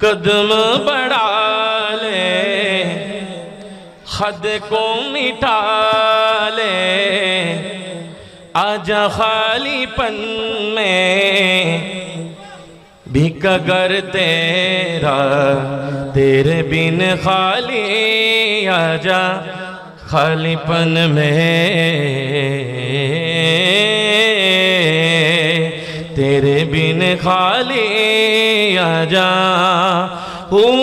قدم بڑھا لے، خد کو مٹا لے۔ آجا خالی پن میں بھی کگر تیرا، تیرے بن خالی آجا خالی پن میں۔ میرے بن خالی آجا ہوں۔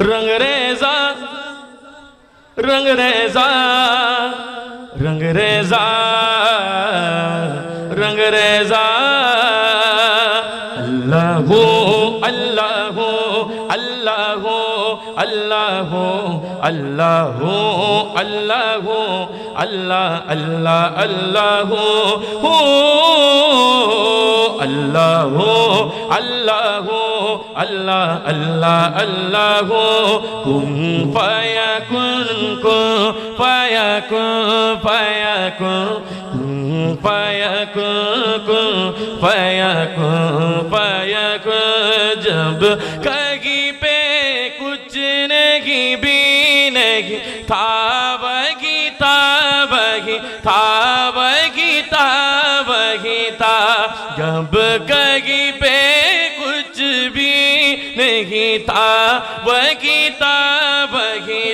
رنگ ریزا رنگ ریزا رنگ ریزا আল্লাহ আল্লাহ আল্লাহ আল্লাহ আল্লাহ আল্লাহ, হো, আল্লাহ আল্লাহ আল্লাহ আল্লাহ আল্লাহ, কুম পায়া কুন কো পায়া কো পায়া কো পায়াকু কু পায়াকু পায়াকু জব কা गी ताबगी ताबगी ताबगी ताबगी ता जब कहीं पे कुछ भी नहीं था वगी ताबगी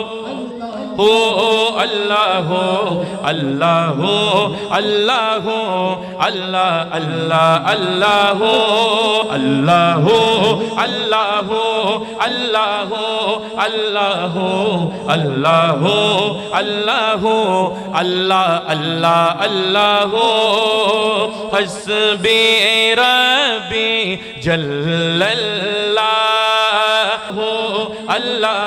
अल्लाह हो अल्लाह अल्लाह अल्लाह हो अल्लाह हो अल्लाह हो हो अल्लाह हो अल्लाह हो अल्लाह हो अल्लाह अल्लाह अल्लाह हो अल्लाह हो अल्लाह हो अल्लाह हो अल्लाह हो अल्लाह हो अल्लाह हो अल्लाह अल्लाह अल्लाह हो हस्बी रबी जल्लल्लाह हो अल्लाह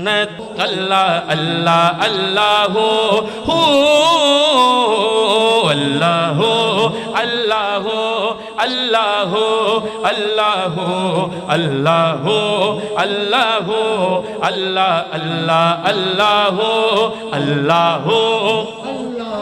জন্নত আল্লাহ আল্লাহ আল্লাহ, হো, আল্লাহ আল্লাহ আল্লাহ আল্লাহ আল্লাহ আল্লাহ আল্লাহ আল্লাহ আল্লাহ আল্লাহ।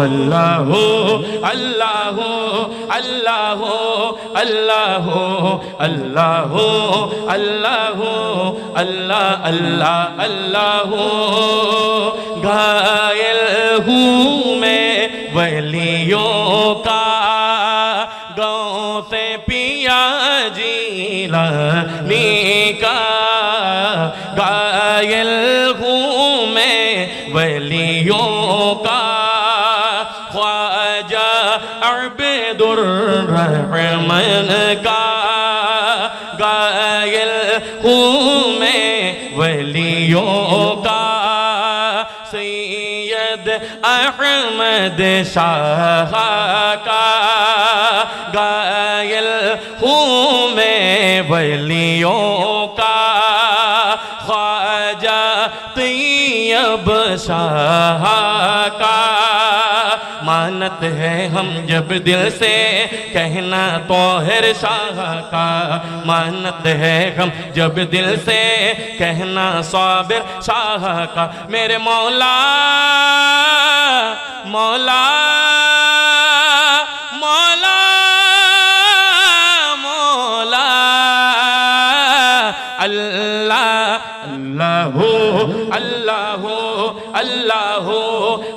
اللہ ہو اللہ ہو اللہ ہو اللہ ہو اللہ ہو، اللہ اللہ اللہ ہو. گائل ہوں میں ولیوں کا، گاؤں سے پیا جی لانی کا۔ گائل چمن کا گائل خون میں ولیوں کا سید احمد شاہ کا گائل خون میں ولیوں کا خواجہ طیب شاہ سعادت ہے ہم جب دل سے کہنا تو ہر شاہ کا مانت ہے ہم جب دل سے کہنا صابر شاہ کا میرے مولا مولا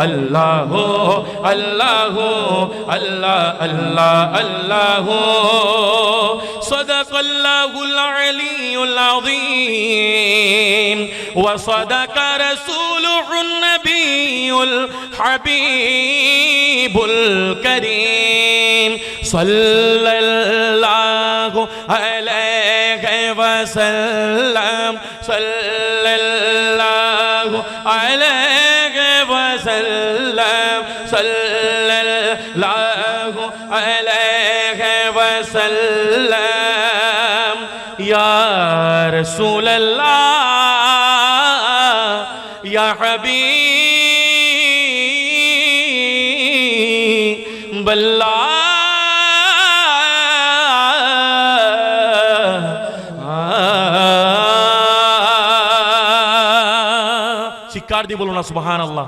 الله الله الله الله الله. صدق الله العلي العظيم. وصدق رسوله النبي الحبيب الكريم. صلى الله عليه وسلم. صلى الله عليه وسلم يا رسول الله يا حبيب الله চিৎকার দিয়ে বলুন না সুবহান আল্লাহ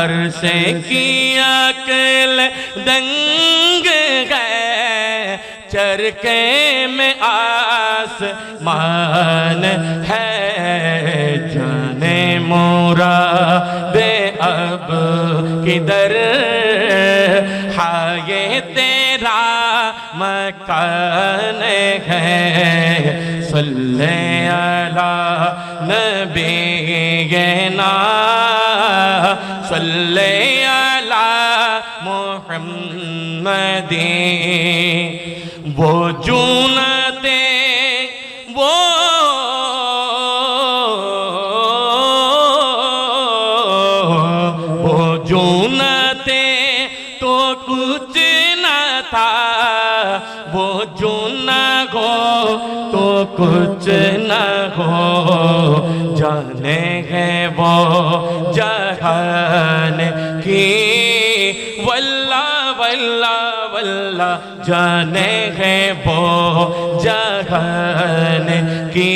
عرصے کی عقل دنگ ہے، چرکے میں آسمان ہے جانے مورا دے اب کدھر؟ ہائے تیرا مکان ہے، صلی اللہ نبی گنا صلی علی محمد وہ جونتے وہ جونتے تو کچھ نہ تھا وہ جون گو تو کچھ जूना हो तो कुछ न हो जाने हैं वो जहान की वल्ला वल्ला वल्ला जाने हैं वो जहान की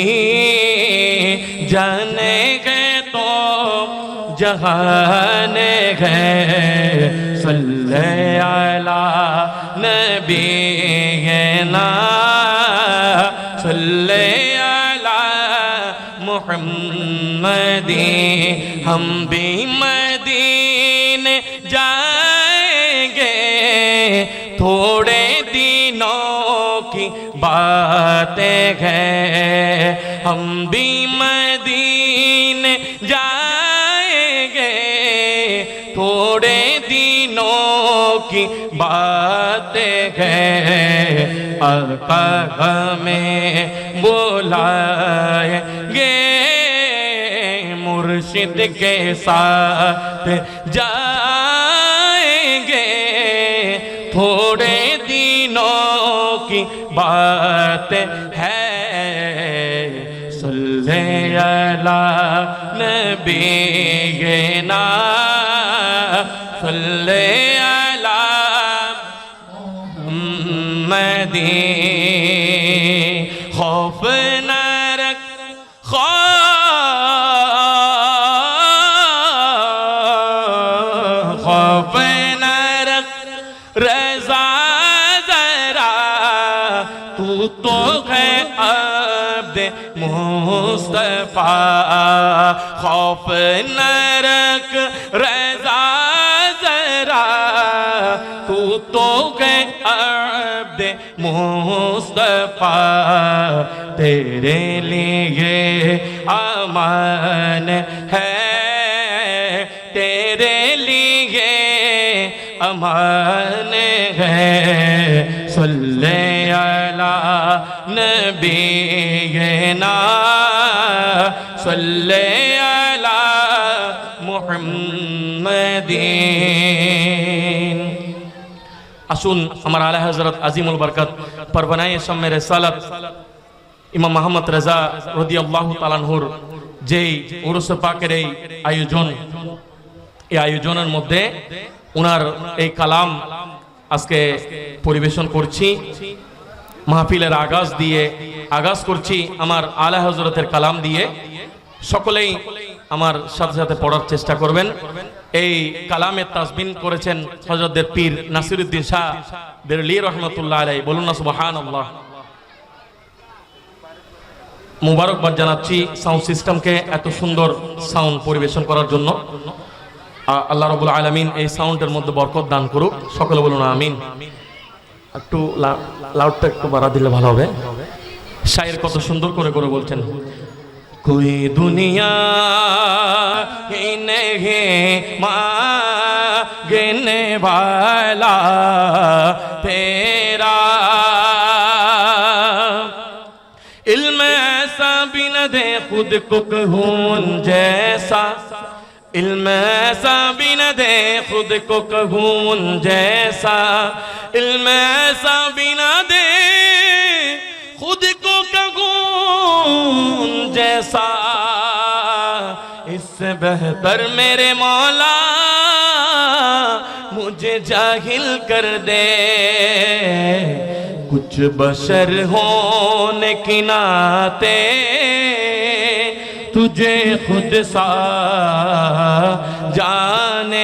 जाने हैं तो जहान है सल्ले अला नबी ہم بھی مدین جائیں گے۔ تھوڑے دنوں کی باتیں ہیں۔ ہم بھی مدین جائیں گے۔ تھوڑے دنوں کی باتیں ہیں۔ آقا ہمیں بلائیں گے۔ مرشد کے ساتھ جائیں گے۔ تھوڑے دینوں کی بات ہے۔ سلے اللہ نبی گنا صلی اللہ محمدین ہے عبد مصطفیٰ۔ خوف نرک رضا ذرا۔ تو تو ہے عبد مصطفیٰ۔ تیرے لیے امان ہے۔ تیرے لیے امان ہے۔ صلی اللہ نبينا صلى على আসুন আমার আলা হজরত আজিমুল বরকত পরবনায় সম্মের সালাত ইমাম মোহাম্মদ রেজা রদি আল্লাহ তালানহুর যেই উরুস পাকের এই আয়োজন, এই আয়োজনের মধ্যে ওনার এই কালাম আজকে পরিবেশন করছি। মাহফিলের আগাজ দিয়ে, আগাজ করছি আমার আলা হজরতের কালাম দিয়ে। সকলেই আমার সাথে সাথে পড়ার চেষ্টা করবেন। এই কালামের তাসবিন করেছেন হজরতদের পীর নাসিরুদ্দিন শাহ বেরলি রহমতুল্লাহ আলাই বলুন না আল্লাহ মুবারকবাদ জানাচ্ছি সাউন্ড সিস্টেমকে এত সুন্দর সাউন্ড পরিবেশন করার জন্য। আল্লাহ রবুল আলমিন এই সাউন্ডের মধ্যে বরকত দান করুক। সকলে বলুন আমিন। একটু লা- লাউডটা একটু বাড়া দিলে ভালো হবে শায়ের কত সুন্দর করে করে বলছেন কোই দুনিয়া ही नहीं मांगने वाला तेरा इल्म ऐसा भी न दे खुद को कहून जैसा علم ایسا بھی نہ دے، خود کو کہوں جیسا۔ علم ایسا بھی نہ دے، خود کو کہوں جیسا۔ اس سے بہتر میرے مولا، مجھے جاہل کر دے۔ کچھ بشر ہونے کی ناتے تجھے خود سا جانے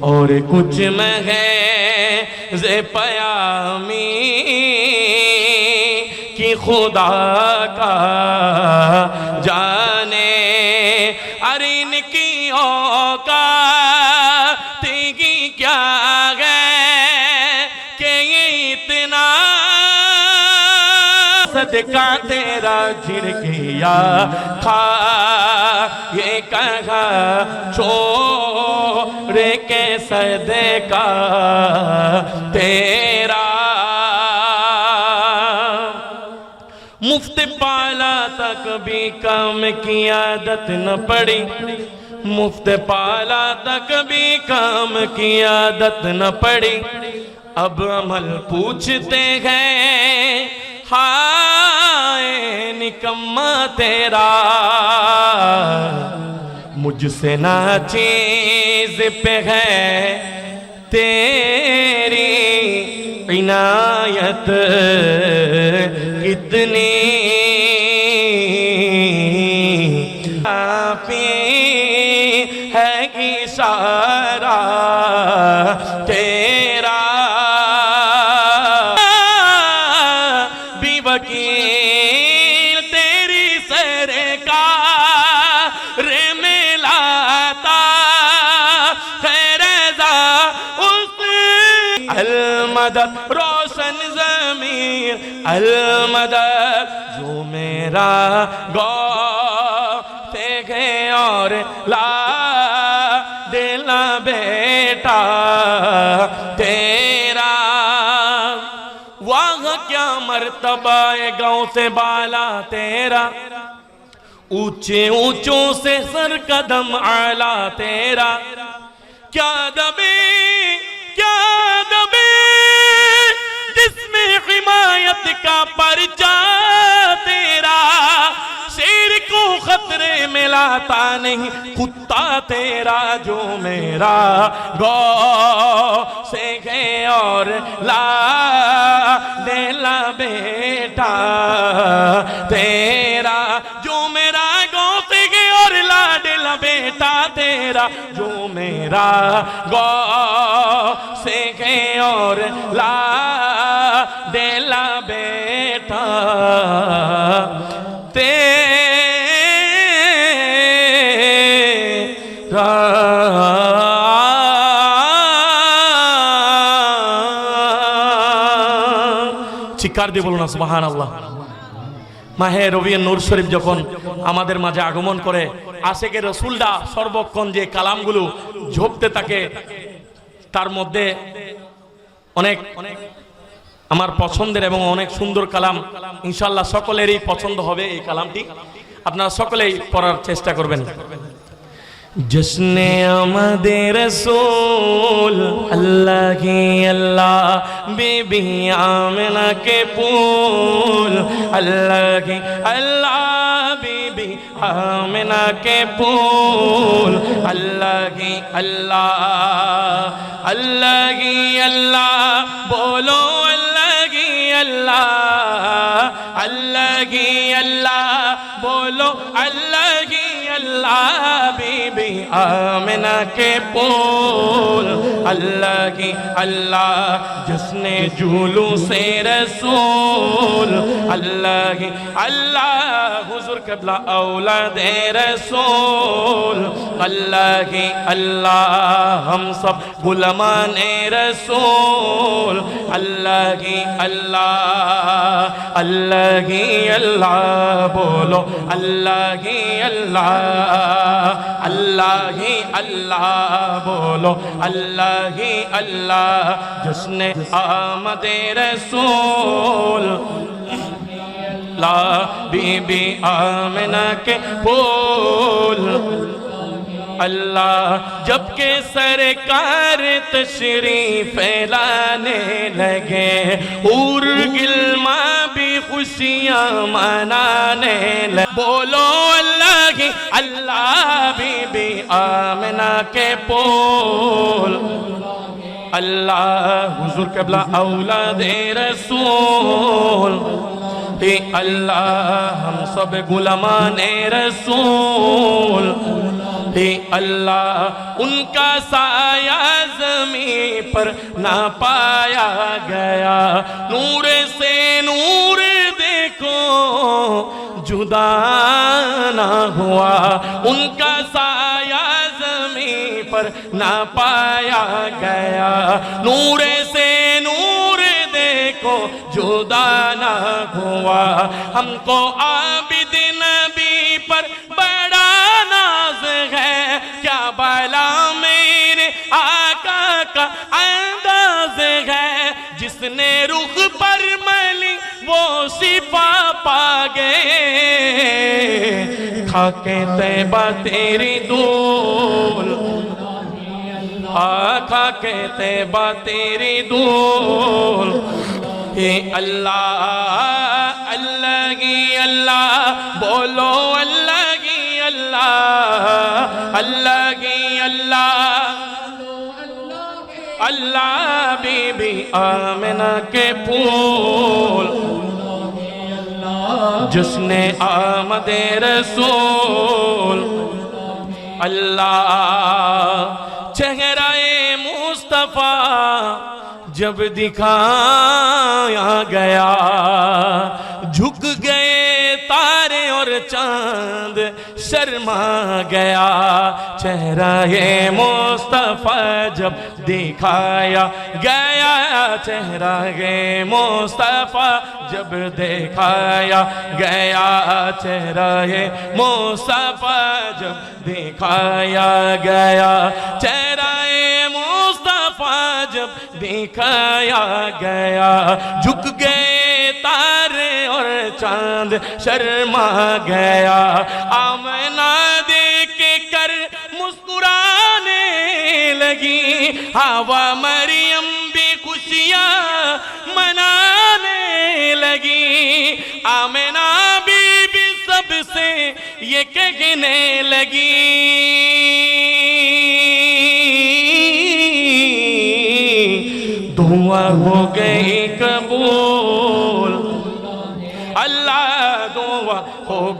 اور کچھ میں ہے ز پیامی کی خدا کا جانے ارین کی اوقا کی کیا صدقہ میرا جھڑکیا تھا۔ یہ کہا چھوڑے کے سدے کا تیرا۔ مفت پالا تک بھی کام کی عادت نہ پڑی۔ مفت پالا تک بھی کام کی عادت نہ پڑی۔ اب عمل پوچھتے ہیں ہاں نکمہ تیرا مجھ سے نہ چیز پہ ہے تیری عنایت اتنی المدد، روشن زمین المدد، جو میرا گو تے گئے اور لا دلا بیٹا، تیرا۔ واہ، کیا مرتبہ گاؤں سے بالا تیرا۔ اونچے اونچوں سے سر قدم آلہ تیرا۔ کیا دبی نبی، جس میں حمایت کا پرچا تیرا، شیر کو خطرے میں لاتا نہیں، کتا تیرا جو میرا گو سے گئے اور لا دیلا بیٹا، تیرا جو میرا گو سے گئے اور لا دیلا بیٹا، تیرا جو میرا گو से गए और ला देला बेटा तेरा চিকার দিয়ে বলুন সুবাহান আল্লাহ মাহে রবিউল নূর শরীফ যখন আমাদের মাঝে আগমন করে আশেকের রসুলদা সর্বক্ষণ যে কালামগুলো ঝোপতে থাকে তার মধ্যে অনেক আমার পছন্দের এবং অনেক সুন্দর কালাম ইনশাল্লাহ সকলেরই পছন্দ হবে এই কালামটি। আপনারা সকলেই পড়ার চেষ্টা করবেন। জশ্নে আমাদের সোল আল্লাহ কি আল্লাহ, বিবি আমেনা কে পুল আল্লাহ কি আল্লাহ, বিবি আমেনা কে পুল আল্লাহ কি আল্লাহ আল্লাহ আল্লাহ বলো আল্লাহ আল্লাহ আল্লাহ আল্লাহ। আল্লাহ বিবি আমেনাকে পোল আল্লাহ কি আল্লাহ, জসনে জুলু সে রসুল আল্লাহ কি আল্লাহ, হুজুর কবলা আউলা দে রসুল আল্লাহ কি আল্লাহ, হম সব গুলমানে রসুল আল্লাহ কি আল্লাহ আল্লাহ কি আল্লাহ বলো আল্লাহ কি আল্লাহ اللہ ہی اللہ بولو، اللہ ہی اللہ جس نے آمد رسول۔ اللہ بی بی آمنہ کے پول اللہ جبکہ سرکار تشریف لانے لگے، اور گل خوشیاں منانے لگے۔ بولو اللہ کی، اللہ بی بی آمنہ کے پول۔ اللہ حضور قبلہ اولاد رسول۔ اے اللہ ہم سب غلامان رسول۔ اے اللہ ان کا سایہ زمین پر نہ پایا گیا۔ نور سے نور جدا نہ ہوا، ان کا سایہ زمین پر نہ پایا گیا۔ نور سے نور دیکھو، جدا نہ ہوا۔ ہم کو آ जिसने रुख पर मली वो सिपा पा गए खाके तैबा तेरी दूल आखा कहते बा तेरी दूल हे अल्लाह अल्लाह की अल्लाह बोलो अल्लाह की अल्लाह अल्लाह की اللہ بی بی آمنہ کے پھول۔ جس نے آمد رسول۔ اللہ چہرہ مصطفیٰ جب دکھایا گیا، جھک گئے और चांद शर्मा गया चेहरा ये मुस्तफा जब दिखाया गया चेहरा ये मुस्तफा जब दिखाया गया चेहरा ये मुस्तफा जब दिखाया गया चेहरा ये मुस्तफा जब दिखाया गया झुक गए तारे چاند شرما گیا۔ آمنا دیکھ کر مسکرانے لگی۔ ہوا مریم بھی خوشیاں منانے لگی۔ آمنا بی بی سب سے یہ کہنے لگی۔ دعا ہو گئی قبول۔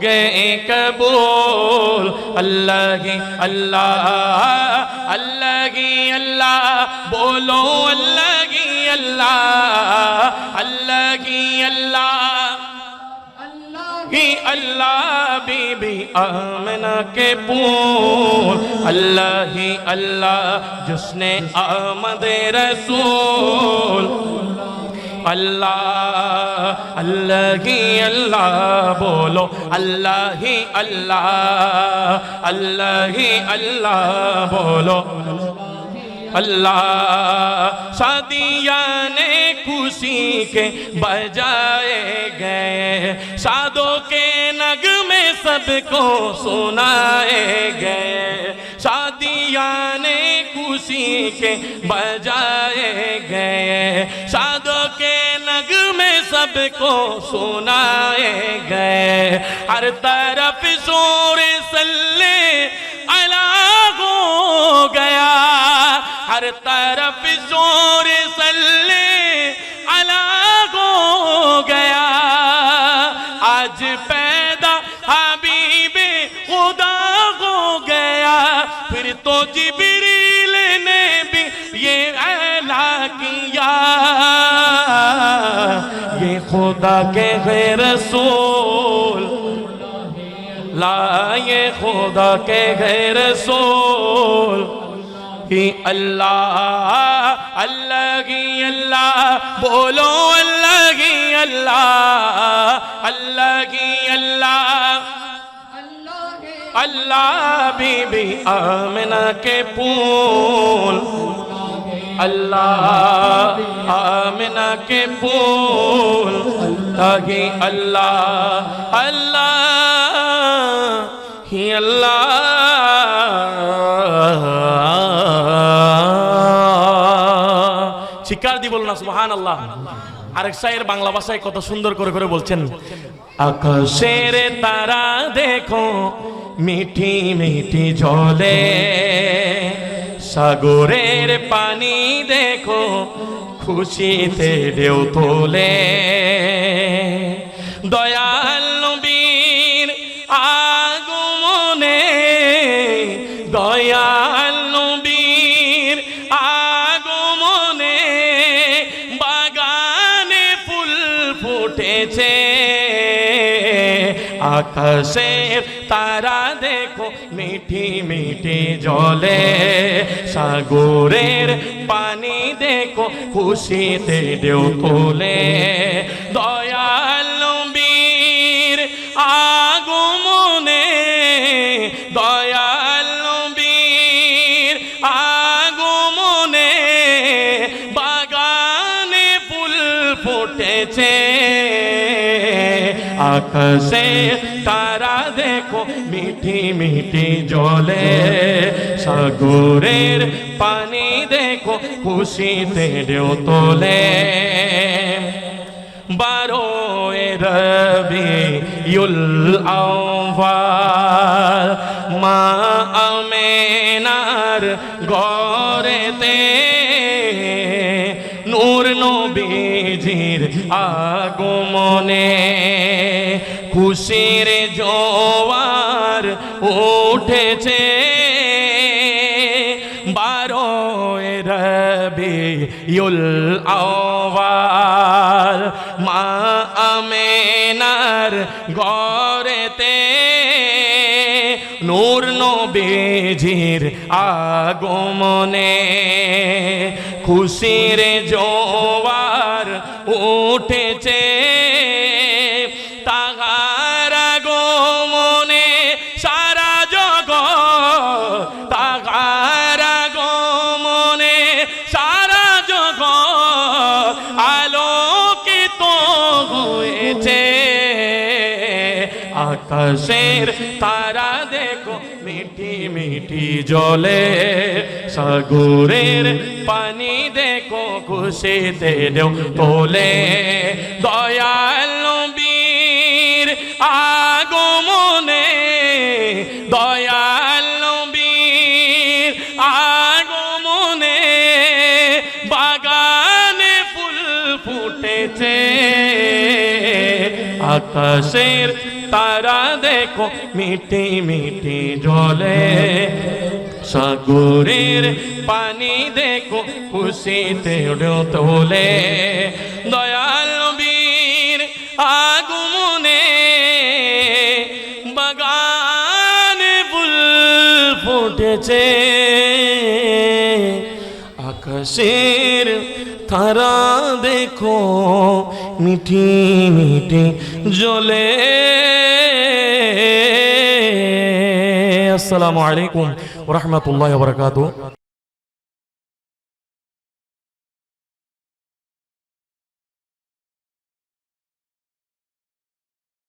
گئے قبول اللہ ہی اللہ اللہ ہی اللہ بولو اللہ ہی اللہ اللہ ہی اللہ اللہ ہی اللہ بی بی آمنا کے پول اللہ ہی اللہ جس نے آمد رسول اللہ اللہ ہی اللہ بولو، اللہ ہی اللہ اللہ ہی اللہ بولو۔ اللہ شادیاں نے خوشی کے بجائے گئے، شادوں کے نگ میں سب کو سنائے گئے۔ شادیاں نے خوشی کے بجائے گئے، شادوں کے سب کو سنائے گئے۔ ہر طرف زور سلے علاق ہو گیا۔ ہر طرف زور سلے علاق ہو گیا۔ آج پیدا حبیب خدا ہو گیا۔ پھر تو جبری خدا کے ہے رسول لائے خدا کے ہے رسول ہی اللہ اللہ ہی اللہ بولو اللہ ہی اللہ اللہ ہی اللہ اللہ بی بی آمنہ کے پون আল্লাহ, আমিনা কে ফুল আল্লাহ আল্লাহ, হি আল্লাহ। শিকার দি বলুন মহান আল্লাহ আরেক সাইয়ের বাংলা ভাষায় কত সুন্দর করে করে বলছেন, আকাশের তারা দেখো, মিঠি মিঠি জলে সাগরের পানি দেখো, খুশিতে ঢেউ তোলে। দয়াল নবীর আগমনে, দয়াল নবীর আগমনে বাগানে ফুল ফুটেছে। আকাশের তারা দেখো মিঠি মিঠি জলে। সাগরের পানি দেখো খুশিতে ঢেউ তোলে। আকাশে তারা দেখো মিঠি মিঠি জলে সাগরের পানি দেখো খুশিতে ঢেউ তোলে বারো রবি ইউল আউয়াল মা আমেনার গরেতে নূর নবীজির আগমনে খুশির জোয়ার উঠেছে। বারো রবি ইউল আওয়াল মা আমেনার গরেতে নূর নবীজির আগমনে খুশির জোয়ার উঠেছে। আকাশের তারা দেখো মিঠি মিঠি জলে। সাগরের পানি দেখো খুশিতে দেও তোলে। দয়াল আকাশের তারা দেখো, মিটি মিটি জলে। সাগরের পানি দেখো খুশিতে তোলে। দয়াল বীর আগমনে বাগানে ফুল ফুটেছে। আকাশের তারা দেখো মিঠি মিঠি জলে আসসালামু আলাইকুম রহমতুল্লাহ বরকাত